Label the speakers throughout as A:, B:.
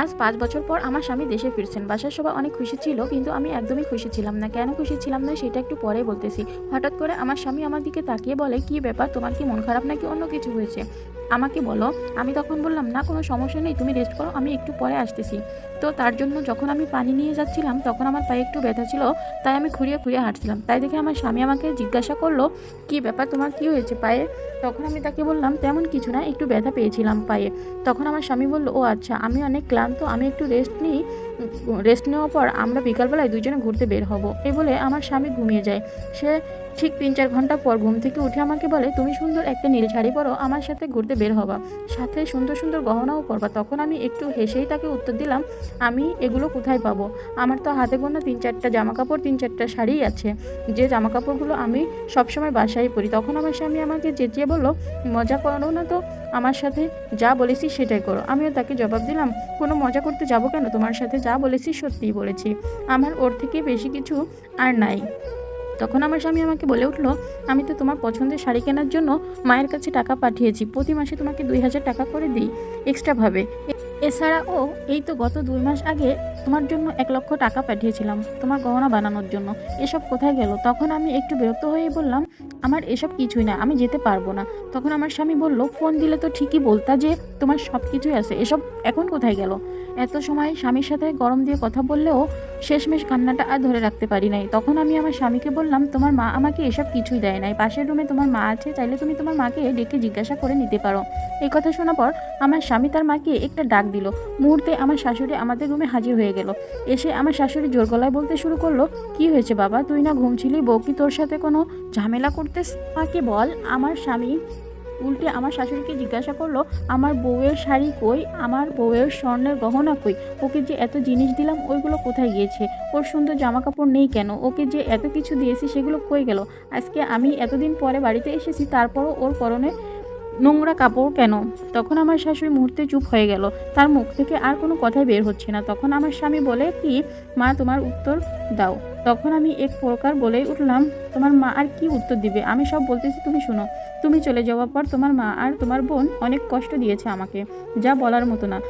A: আজ পাঁচ বছর পর আমার স্বামী দেশে ফিরছেন। বাসার সবাই অনেক খুশি ছিল, কিন্তু আমি একদমই খুশি ছিলাম না। কেন খুশি ছিলাম না সেটা একটু পরে বলতেছি। হঠাৎ করে আমার স্বামী আমার দিকে তাকিয়ে বলে, কি ব্যাপার? তোমার কি মন খারাপ নাকি অন্য কিছু হয়েছে? আমাকে বলো। আমি তখন বললাম, না, কোনো সমস্যা নেই, তুমি রেস্ট করো, আমি একটু পরে আসতেছি। তো তার জন্য যখন আমি পানি নিয়ে যাচ্ছিলাম, তখন আমার পায়ে একটু ব্যথা ছিল, তাই আমি খুঁড়িয়ে খুঁড়িয়ে হাঁটছিলাম। তাই দেখে আমার স্বামী আমাকে জিজ্ঞাসা করল, কি ব্যাপার, তোমার কি হয়েছে পায়ে? তখন আমি তাকে বললাম, তেমন কিছু না, একটু ব্যথা পেয়েছিলাম পায়ে। তখন আমার স্বামী বলল, ও আচ্ছা আমি অনেক ক্লান্ত, আমি একটু রেস্ট নিই। রেস্ট নেওয়ার পর আমরা বিকালবেলায় দুজনে ঘুরতে বের হব। এই বলে আমার স্বামী ঘুমিয়ে যায়। সে ঠিক তিন চার ঘণ্টা পর ঘুম থেকে উঠে আমাকে বলে, তুমি সুন্দর একটা নীল শাড়ি পরো, আমার সাথে ঘুরতে বের হবা। সাথে সুন্দর সুন্দর গহনাও পরবা। তখন আমি একটু হেসেই তাকে উত্তর দিলাম, আমি এগুলো কোথায় পাবো? আমার তো হাতে গোনা তিন চারটা জামা কাপড় তিন চারটা শাড়ি আছে। যে জামা কাপড়গুলো আমি সবসময় বাসায় পরি। তখন আমার স্বামী আমাকে চেঁচিয়ে বলল, মজা করো না তো। আমার সাথে যা বলেছি সেটাই করো। আমিও তাকে জবাব দিলাম, কোনো মজা করতে যাব কেন? তোমার সাথে যা বলেছি সত্যিই বলেছি। আমার ওর থেকে বেশি কিছু আর নাই। তখন আমার স্বামী আমাকে বলে উঠল, আমি তো তোমার পছন্দের শাড়ি কেনার জন্য মায়ের কাছে টাকা পাঠিয়েছি। প্রতি মাসে তোমাকে দুই হাজার টাকা করে দিই এক্সট্রাভাবে এছাড়াও এই তো গত দুই মাস আগে তোমার জন্য এক লক্ষ টাকা পাঠিয়েছিলাম, তোমার গহনা বানানোর জন্য। এসব কোথায় গেল? তখন আমি একটু বিরক্ত হয়ে বললাম, আমার এসব কিছুই না, আমি যেতে পারব না। তখন আমার স্বামী বলল, ফোন দিলে তো ঠিকই বলতা যে তোমার সব কিছুই আছে, এসব এখন কোথায় গেল? এত সময় স্বামীর সাথে গরম দিয়ে কথা বললেও শেষমেশ কান্নাটা আর ধরে রাখতে পারি নাই। তখন আমি আমার স্বামীকে বললাম, তোমার মা আমাকে এসব কিছুই দেয় নাই। পাশের রুমে তোমার মা আছে, চাইলে তুমি তোমার মাকে ডেকে জিজ্ঞাসা করে নিতে পারো। এই কথা শোনার পর আমার স্বামী তার মাকে একটা ডাক দিল। মুহূর্তে আমার শাশুড়ি আমাদের রুমে হাজির হয়ে গেল। এসে আমার শাশুড়ি জোর গলায় বলতে শুরু করল, কি হয়েছে বাবা? তুই না ঘুমছিলি? বউ কি তোর সাথে কোনো ঝামেলা করতেস? মাকে বল, আমার স্বামী উল্টে আমার শাশুড়িকে জিজ্ঞাসা করল, আমার বউয়ের শাড়ি কই? আমার বউয়ের স্বর্ণের গহনা কই? ওকে যে এত জিনিস দিলাম, ওইগুলো কোথায় গিয়েছে? ওর সুন্দর জামা কাপড় নেই কেন? ওকে যে এত কিছু দিয়েছি, সেগুলো কই গেল? আজকে আমি এতদিন পরে বাড়িতে এসেছি, তারপরও ওর পরনে নোংরা কাপড় কেন? তখন আমার শাশুড়ি মুহূর্তে চুপ হয়ে গেল। তার মুখ থেকে আর কোনো কথাই বের হচ্ছে না। তখন আমার স্বামী বলে, কি? মা, তোমার উত্তর দাও। তখন আমি এক প্রকার বলেই উঠলাম, তোমার মা আর কি উত্তর দিবে? আমি সব বলতেছি, তুমি শোনো। তুমি চলে যাওয়ার পর তোমার মা আর তোমার বোন অনেক কষ্ট দিয়েছে আমাকে, যা বলার মতো না।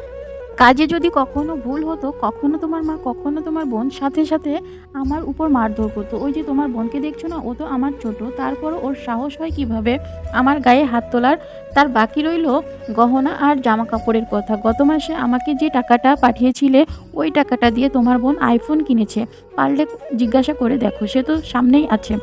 A: কাজে যদি কখনো ভুল হতো, কখনো তোমার মা, কখনো তোমার বোন, সাথে সাথে আমার উপর মারধর করতো। ওই যে তোমার বোনকে দেখছ না, ও তো আমার ছোট, তারপরও ওর সাহস হয় কীভাবে আমার গায়ে হাত তোলার? তার বাকি রইল গহনা আর জামা কাপড়ের কথা। গত মাসে আমাকে যে টাকাটা পাঠিয়েছিলে ওই টাকাটা দিয়ে তোমার বোন আইফোন কিনেছে। পারলে জিজ্ঞাসা করে দেখো, সে তো সামনেই আছে।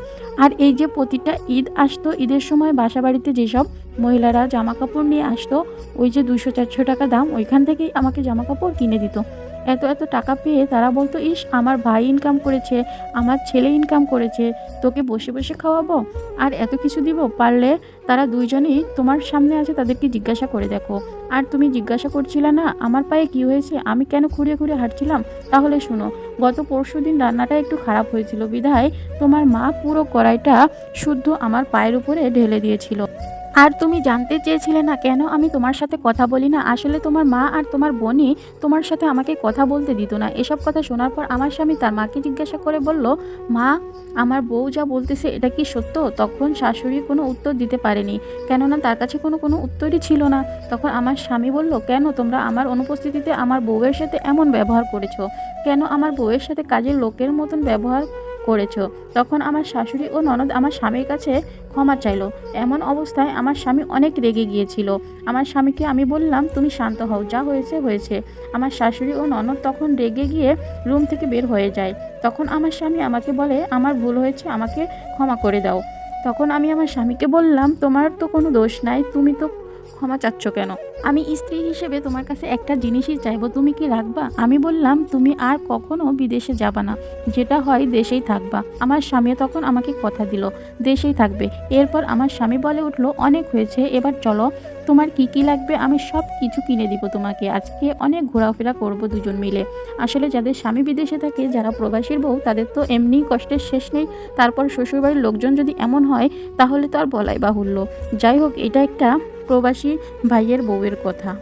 A: আর এই যে প্রতিটা ঈদ আসতো, ঈদের সময় বাসা বাড়িতে যেসব মহিলারা জামা কাপড় নিয়ে আসতো, ওই যে দুশো চারশো টাকা দাম, ওইখান থেকেই আমাকে জামা কাপড় কিনে দিত। এত এত টাকা পেয়ে তারা বলতো, ইস, আমার ভাই ইনকাম করেছে, আমার ছেলে ইনকাম করেছে, তোকে বসে বসে খাওয়াবো? আর এত কিছু দিব? পারলে তারা দুইজনেই তোমার সামনে আছে, তাদেরকে জিজ্ঞাসা করে দেখো। আর তুমি জিজ্ঞাসা করছিলে না, আমার পায়ে কি হয়েছে? আমি কেন খুঁড়িয়ে খুঁড়িয়ে হাঁটছিলাম? তাহলে শুনো, গত পরশু দিন রান্নাটা একটু খারাপ হয়েছিল। বিধায় তোমার মা পুরো কড়াইটা শুদ্ধ আমার পায়ের উপরে ঢেলে দিয়েছিল। আর তুমি জানতে চেয়েছিলে না কেন আমি তোমার সাথে কথা বলি না? আসলে তোমার মা আর তোমার বোনই তোমার সাথে আমাকে কথা বলতে দিত না। এসব কথা শোনার পর আমার স্বামী তার মাকে জিজ্ঞাসা করে বলল, মা, আমার বউ যা বলতেছে এটা কি সত্য? তখন শাশুড়ি কোনো উত্তর দিতে পারেনি। কেননা তার কাছে কোনো কোনো উত্তরই ছিল না। তখন আমার স্বামী বলল, কেন তোমরা আমার অনুপস্থিতিতে আমার বউয়ের সাথে এমন ব্যবহার করেছ? কেন আমার বউয়ের সাথে কাজের লোকের মতন ব্যবহার করেছ। তখন আমার শাশুড়ি ও ননদ আমার স্বামীর কাছে ক্ষমা চাইলো। এমন অবস্থায় আমার স্বামী অনেক রেগে গিয়েছিল। আমার স্বামীকে আমি বললাম, তুমি শান্ত হও, যা হয়েছে হয়েছে। আমার শাশুড়ি ও ননদ তখন রেগে গিয়ে রুম থেকে বের হয়ে যায়। তখন আমার স্বামী আমাকে বলে, আমার ভুল হয়েছে, আমাকে ক্ষমা করে দাও। তখন আমি আমার স্বামীকে বললাম, তোমার তো কোনো দোষ নাই, তুমি তো ক্ষমা চাচ্ছ কেন? আমি স্ত্রী হিসেবে তোমার কাছে একটা জিনিসই চাইব, তুমি কি রাখবা? আমি বললাম, তুমি আর কখনো বিদেশে যাবা না। যেটা হয়, দেশেই থাকবা। আমার স্বামী তখন আমাকে কথা দিল, দেশেই থাকবে। এরপর আমার স্বামী বলে উঠল, অনেক হয়েছে, এবার চলো। তোমার কি কি লাগবে, আমি সব কিছু কিনে দিব তোমাকে। আজকে অনেক ঘোরাফেরা করব দুজন মিলে। আসলে যাদের স্বামী বিদেশে থাকে, যারা প্রবাসীর বউ, তাদের তো এমনিই কষ্টের শেষ নেই। তারপর শ্বশুরবাড়ির লোকজন যদি এমন হয়, তাহলে তো আর বলাই বাহুল্য। যাই হোক, এটা একটা প্রবাসী ভাইয়ের বউয়ের কথা।